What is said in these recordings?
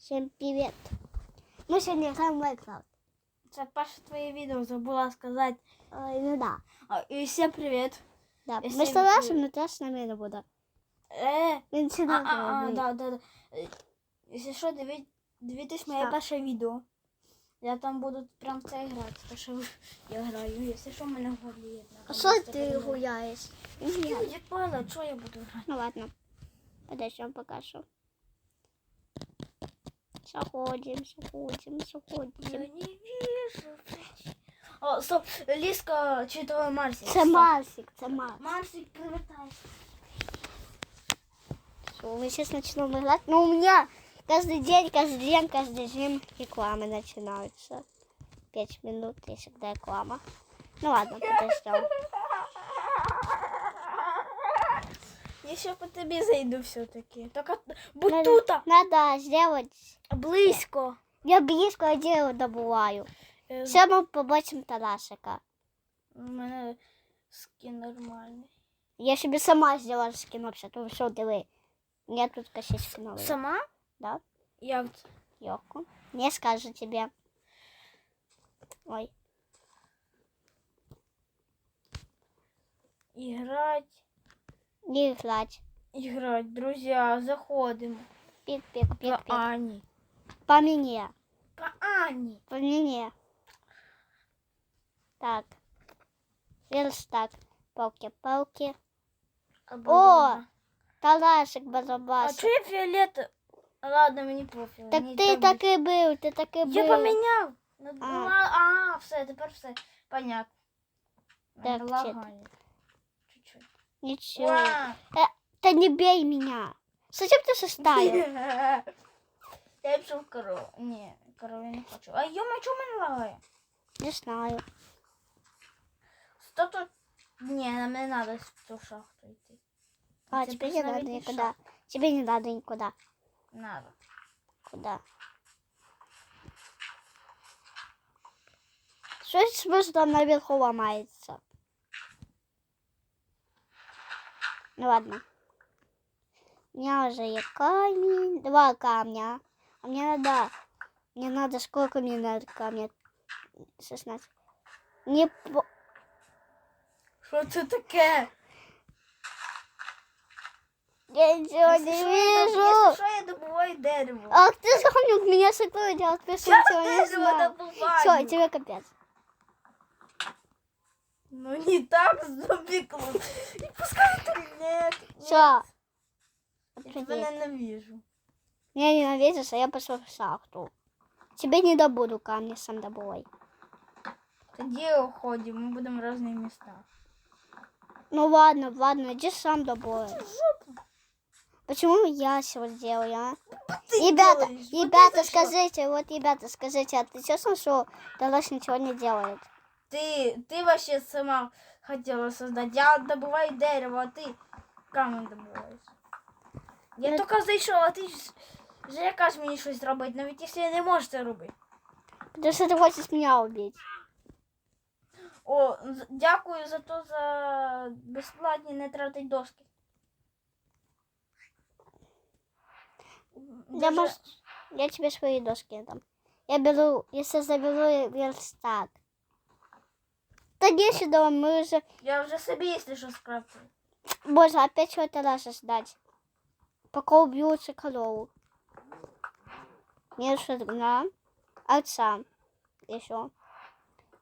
Всем привет. Мы сегодня играем в Майнкрафт. Це перше твоє відео забула сказати. Ой, ну да. А, І всім привіт. Да. Я Мы с всем Тарасом, но Тарас с нами не буде. Е, Він а, а, а, да, да, да. Е, Якщо що, диві- дивіться моє перше відео. Я там буду прям в це грати, тому що я граю. Якщо що, мене горлі. А що ти гуляєш? Я відпала, що я буду грати? Ну ладно. Подождем пока что. Заходим, заходим, Я не вижу. О, стоп, Ліска чи то Марсик? Це Стоп. Марсик, це Марсик. Марсик, привітай. Всё, мы сейчас начнем играть. Ну, у меня каждый день, каждый день, каждый день рекламы начинаются. Пять минут и всегда реклама. Ну ладно, подождем. Я ще по тобі зайду все-таки. Так, от- будь Надо- тут, Надо сделать... близько. Я близко дело добываю. Е, Все мы побачим Тарасика. У мене скін нормальний. Я себе сама сделала скин то все, диви. Я тут косички новые. Сама? Да, Як це? Йоку. Не скажу тебе. Ой. Іграть. Не играть. Іграть, друзі, заходимо. Пик, пик, По пик, пик. Ані. По мне. По Ані. По мне. Так. Верстак. Палки-палки. О! Тарасик А Барабасик. чого я фіолет? Ладно, мені пофіг. Так мені ти там так і був, ти так і Я був. поміняв. Ну, А. ну, А, а, все, тепер все. Понятно. Так, Лагає. Чуть-чуть. Нічого. Уа! Та не бей меня. Зачем ты составил? Я пішов корову. Ні, корову я не хочу. А йома, чому мене лагає? Не знаю. Сто тут... Ні, нам не треба в цю шахту йти. А, Це тебе не просто надо навіть не никуда. шахта. Тебе не надо никуда. Надо. Куда? Что смысл там наверху ломается? Ну ладно. У меня уже есть камень. Два камня. А мне надо... Мне надо... Сколько мне надо камня? 16. Не... по- Що це таке? Я ничего Якщо не що, я вижу. Якщо що, я добуваю дерево. Ах, ты запомнил меня такое делать, ты Я ничего не дерево знаю. добуваю. Все, тебе капец. Ну не так запекло. И пускай ты нет. Все. Я тебя ненавижу. Меня ненавидишь, а я пошел в шахту. Тебе не добуду камни, сам добывай. Тоді уходим, мы будем в разные места. Ну ладно, ладно, иди сам. Жопу. Почему я все сделаю, а? Ты Ребята, делаешь? Ребята, скажите, вот, ребята, скажите, а ты честно, что Далаш ничего не делает? Ты, ты вообще сама хотела создать. Я добываю дерево, а ты камень добуваєш. Я Ну, тільки зайшов, а ти ж- вже якась мені щось робити, навіть якщо я не можу це робити. Потому что ты хочешь меня убить. О, з- дякую за то за безплатні не тратить доски. Я, Дуже- мож- я тебе свои доски дам. Я беру, если заберу верстак. Да не сюда, мы уже... Я вже собі, якщо що, скрафтив. Боже, опять чего-то Даша ждать. Пока убьются корову. Нет шагна. Отца. Еще.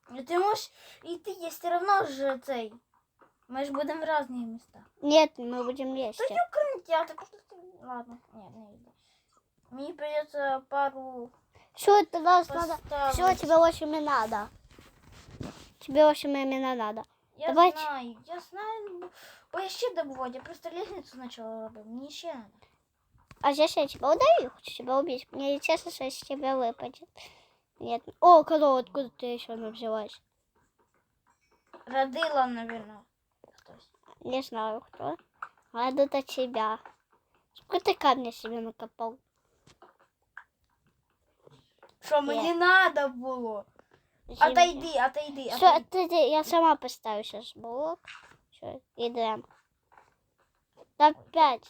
Ну, Ти можеш йти, я все одно ж цей. Ми ж будемо в різні міста. Нет, мы будем Та вместе. ёкарный театр. что ты- Ладно, нет, не иду. Мне придется пару Все, это раз надо. поставить. Все, тебе очень не надо. Тебе очень именно надо. Я давай. знаю, я знаю. Бо я ще добувати, я просто лестницу начала робити. Мені ще надо. А сейчас я тебя ударю, я хочу тебя убить. Мне не честно, что из тебя выпадет. Нет. О, корова, откуда ты еще она взялась? Родила, наверное, хтось. Не знаю, кто. А это тебя. Сколько ты камня себе накопал? Що мені надо було? Отойди, отойди, Все, отойди. ты, ты- я сама поставлю сейчас блок. Все, идем. Да, пять.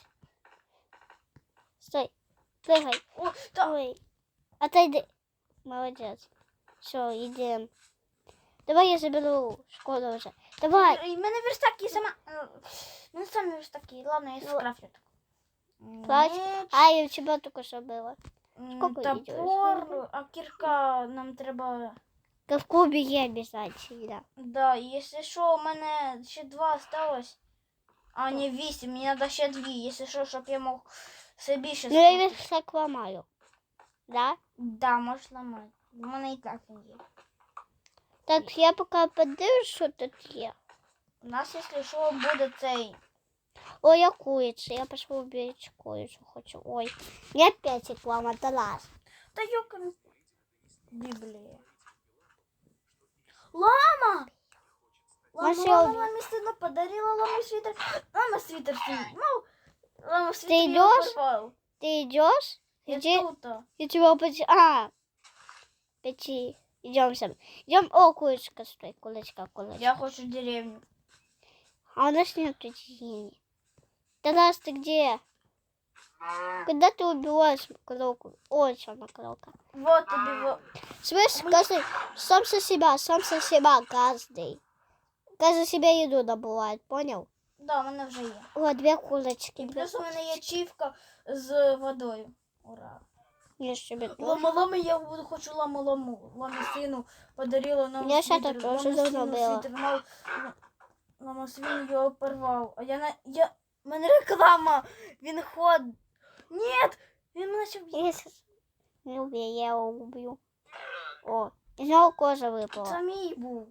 Стой. Прыгай. О, та, Ой. Отойди. Молодец. Все, идем. Давай я заберу школу уже. Давай. І в мене верстаки сама. е, в мене самі верстаки. Ладно, я Ну, скрафлю. Плач. Меч, А, и у тебя только что было. м, скільки відео Топор, а кірка нам треба. Да в кубике обязательно. Да, якщо що, у мене ще два осталось. А, не вісім, мені треба ще дві. Якщо що, щоб я мог собі ще Ну я скрафтити. весь так ломаю. Да? Да, можеш ламати. У мене і так він є. Так, я пока подивлюсь, що тут є. У нас, якщо що, буде цей. Ой, я курица. Я пошла уберечь курицу хочу. Ой, мне опять реклама далась. Та йока. Біблія. Лама! Лама, Наша лама, обі- мамі сина подарила ламу свитер. Лама свитер стоїть. Мау. Лама свитер Ти його йдеш? порвав. Ты идешь? Я Иди. тут. Я тебя поти... А, пяти. Идем сам. Идем. О, курочка, стой, курочка, курочка. Я хочу деревню. А у нас нет деревни. Тарас, ты где? Когда ты убиваешь коровку? Ой, черная коровка. Вот тобі во. Слышь, каждый сам со себя, сам со себя каждый. Каждый себе еду добывает, понял? Да, у мене вже є. О, две курочки. І Две... плюс у мене є чівка з водою. Ура. Я себе тоже. Лама лама, я буду хочу ламу ламу. Ламі сину подарила нам Я ще свитер. так Ламі теж давно сину била. свитер, мав- Лама свин його порвав. А я на. Я... У мене реклама. Він ход. Нет! Він мене ще вб'є. Я сейчас не убей, я его убью. О, из него кожа выпала. Це мій був.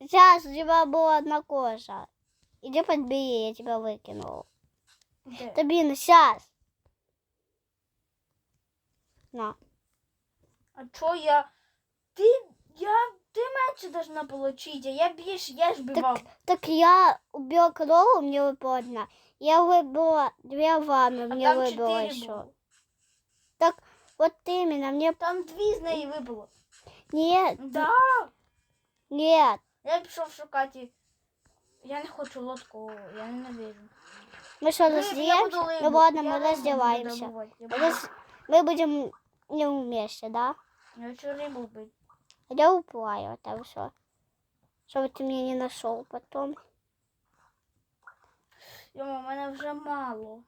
Сейчас у тебя была одна кожа. Иди подбери, я тебя выкинул. Де? Табина, сейчас. На. А чо я. Ти. Я. Ти менше должна получить, а я більш, я ж бивав. Так я убила корову, мне выпала одна. Я выбила две ванны, А мне там выбило чотири еще. було. Вот именно, мне... Там дві з неї випало. Нет, Да. нет. Я пішов шукати. Я не хочу лодку, я ненавижу. Мы что, Ну, я разделяемся? буду Ну рибу- ладно, я мы рибу буду раздеваемся. добувати, я Мы буду- раз- Мы будем не вместе, да? Я хочу рибу бити. А Я уплываю, там что? Чтобы ты меня не нашел потом. Йома, у мене вже мало.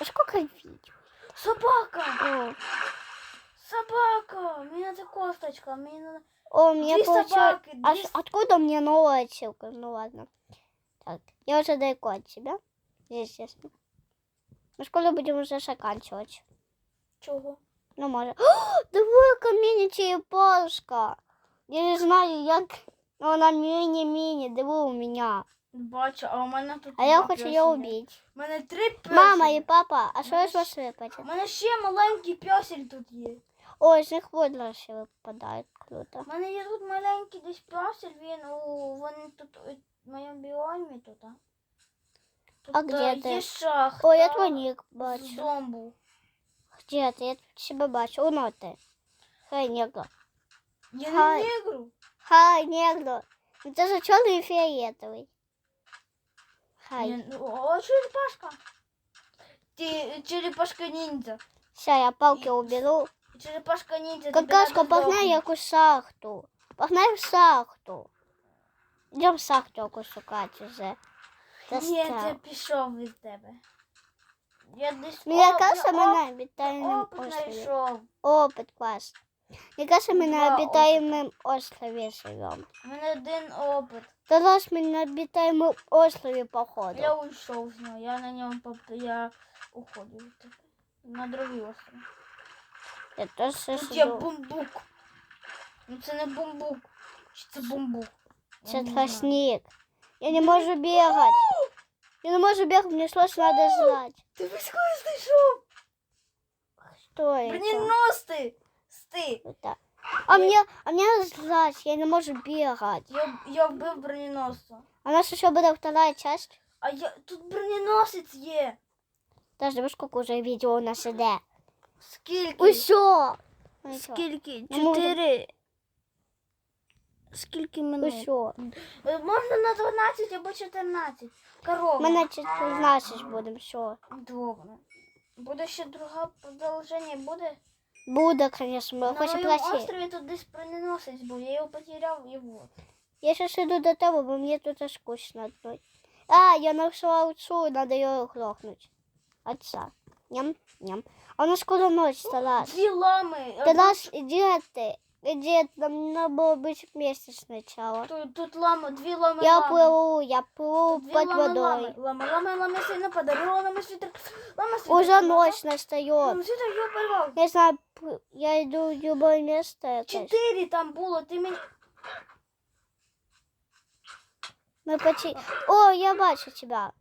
А сколько видео? Собака! О, Собака! Мені надо косточка, мені надо... О, у меня получилось... собаки, А две откуда мне новая отсылка? Ну ладно. Так, я уже далеко от тебя, естественно. Мы школу будем уже заканчивать. Чого? Ну, может. О, давай-ка мини-черепашка. Я не знаю, як... Но она мини-мини, диви у меня. Бачу, а у мене тут А я два хочу песика. ее убить. У мене три песика. Мама и папа, а что Знаешь, из вас выпадет? У мене ще маленький песель тут є. Ой, из них водоросли выпадают. Круто. У мене є тут маленький десь песель, він у... Вони тут у моєму біомі тут, а. Тут А где е, ты? є шахта. Ой, я твой ник з бачу. зомбу. Где ты? Я тут себя бачу. Воно ти. Хай, негро. Я Хай. не негру. Хай, негро. Ну ты же черный и фиолетовый. Хай. Я- ну, О, черепашка. Ти черепашка ниндзя. Все, я палки уберу. Черепашка ниндзя. Какашка, погнай якусь шахту. Погнай в шахту. Идем в шахту якусь шукати вже. Ні, Достав. я пішов від тебе. Я десь Мені О, кажется, я ми оп- на обитаємому опит острові. знайшов. Опыт, класс. Мне кажется, мы на Два обитаемом острове живем. У мене один опит. Тогда мы на обитаемом острове, походу. Я уйшов з нього. Я на ньому поп... я уходив від тебе. На другий остров. Я тоже Тут є сижу. бумбук. Ну це не бумбук. Чи це бумбук? Я Це не знаю. тростник. Я не могу бегать. Я не могу бегать, мне срочно надо жрать. Ти весь кого знайшов? Что это? Броненосці! Сти! Это? А мне, а мне надо жрать, я не могу бегать. Я, я вбив броненосця. А у нас еще будет вторая часть. А я тут броненосець є. Даже вы сколько уже видео у нас иде. Скільки? Ой, все. Скільки? Ну, може- Чотири. Скільки Ой, минут? все. Е, Можна на 12 або 14. Корова. Мы на 14 будем, все. Добре. Буде ще друге продовження, буде? Буде, звісно, ми На хочемо моєму платити. острові тут десь броненосець був, я його потеряв і вот. Я сейчас иду до того, бо мне тут скучно одной. А, я нашла овцу, надо ее грохнуть. Отца. Ням, ням. А у нас скоро ночь, Талас. Дві лами. Талас, иди ты. Иди, нам надо было быть вместе сначала. Тут, тут лама, дві лами Я лами. плыву, я плыву Дві под лами водой. лами. Лама, лама, лама сильно подарила, лама світер. Лама світер. Уже ночь настает. Лама світер, я порвав. Я знаю, п- я иду в любое место. это ж. Чотири там було, ти мені... Мы почти... О, я бачу тебя.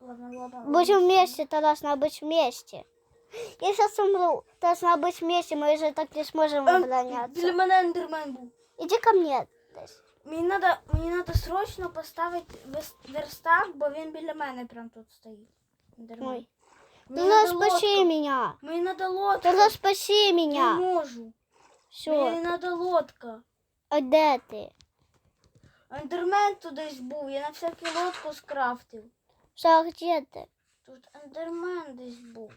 Ладно, ладно. Будем ладно. вместе, Тарас, надо быть вместе. Я сейчас умру. Тарас, надо быть вместе, мы же так не сможем Ем, обороняться. Біля мене ендермен був. Иди ко мне. Тess. Мені надо, мені надо срочно поставити вес- верстак, бо він біля мене прям тут стоїть. Ендермен. Ой. Мені надо спаси меня. Мені надо лодку. Тарас, спаси Не меня. можу. Мені Все. надо лодка. А де ти? Ендермен тут десь був, я на всякий лодку скрафтив. Шах, де ти? Тут ендермен десь був.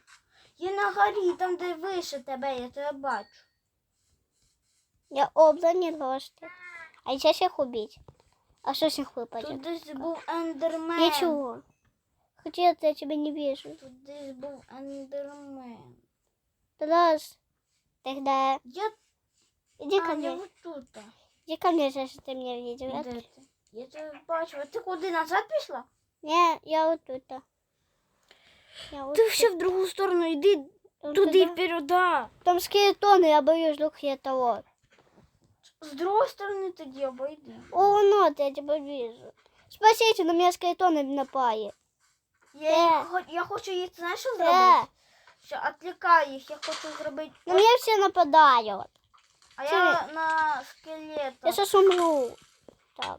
Є на горі, там де вище тебе, я тебе бачу. Я обзаняла что А сейчас их убить. А что с них Тут десь був ендермен. Ничего. Хотя я тебя не вижу. Тут десь був ендермен. Тарас, тогда Я, иди а, ко я мне. вот тут. Иди ко мне, если ты меня видел. Де ти? Я тебе бачу. А ти куди назад пішла? Не, я вот тут. Я вот Ти ще в другу сторону йди тут. туди Туда. вперед. Да. Там скелетоны, я боюсь, вдруг я того. З другої сторони тоді обойди. О, ну, я тебя вижу. Спасите, на меня скелетоны напали. Я, Е. їх хо- я хочу їх, знаєш, що Е. зробити? Що відлікаю їх, я хочу зробити. На меня все нападают. А я на скелета. Я сейчас умру. Так,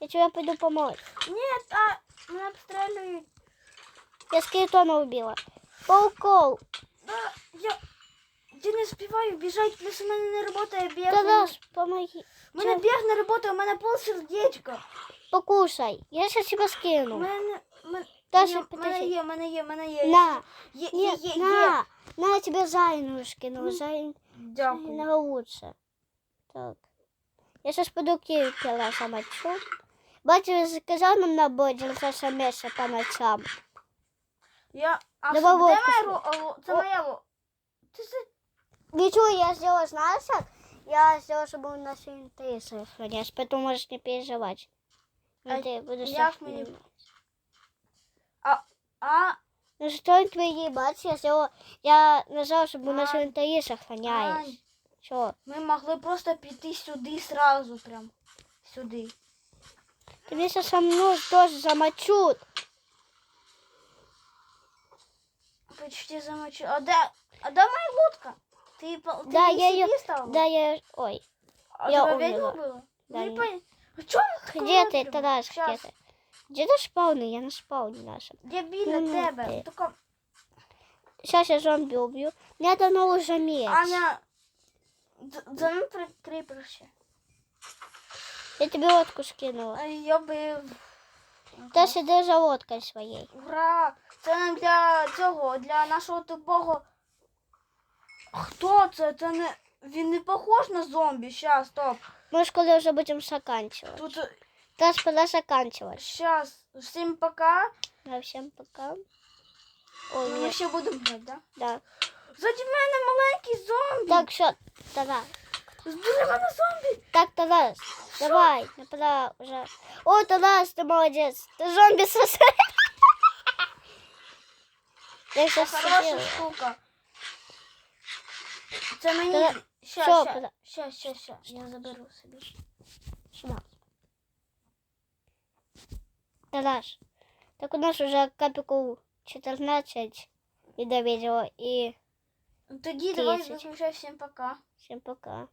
я тебе пойду помочь. Ні, а мене обстрілюють. Я скелетона убила. Пауков. Да, я, я не співаю біжать, плюс у мене не працює біг. Тарас, помоги. У мене біг не працює, у мене пол сердечка. Покушай. Я сейчас тебя У скину. мене, у мене, Даша, є, у мене подожди. є, у мене є, у мене є. На, Є, є, нет, є, є. на. На, я тебе зайну скину. Зайн... Дякую. Зайна лучше. Так. Я сейчас пойду кипера замочу. Батя сказал нам на боді наше місце по ночам. Я, а Давай що, де лодку моя сюди. ро... а, ло- Це О. моя ло... Ти це... Ничего, я сделала, знаешь как? Я сделала, чтобы у нас инты сохранялись, поэтому можешь не переживать. Ну, А ты будешь як сохранять. мені- А, Ну что твои бачишь, я сделала, я нажала, чтобы у нас Ай. инты сохранялись. Ай. Что? ми могли просто піти сюди сразу прям. Сюди. Ты меня сейчас со мной тоже замочут. Почти замочу. А де, а де моя лодка? Ти, по- ти Да, її я собі ее... ставила? Да, я... Ой, А я тебе умерла. відео було? Да, не не. пон... А чого где ты, Тарас, где Щас. ты? Где ты спауны? Я на спауне нашем. Я біля Ну, тебе. ти. Тільки Сейчас я зомби убью. Мне дано уже меч. Аня, д- за мною прикрий ще. Я тебе лодку скинула. А Я би... Ты сиди за лодкой своей. Ура! Це не для цього, для нашого тупого. Хто це? Це не. Він не похож на зомбі. Щас, стоп. Мы в школе уже будем заканчивать. Тут е, Teraz pora заканчивать. щас. Всім пока. Да, всем пока. Ой, Ми нет, ще будемо грати, да? да. Заді мене маленький зомбі. Так, что, Тарас. Біля мене зомбі. Так, Тарас, давай, ну пора уже. О, Тарас, ты молодец. Ты зомби сосед. Я сейчас Хороша штука. Це мені. Та- Щас, Що, щас, пора- щас, щас, щас. Я заберу собі. Сюда. Тарас, так у нас уже капику 14 и до и Тоді давай Тридцять. виключай всім пока. всем пока.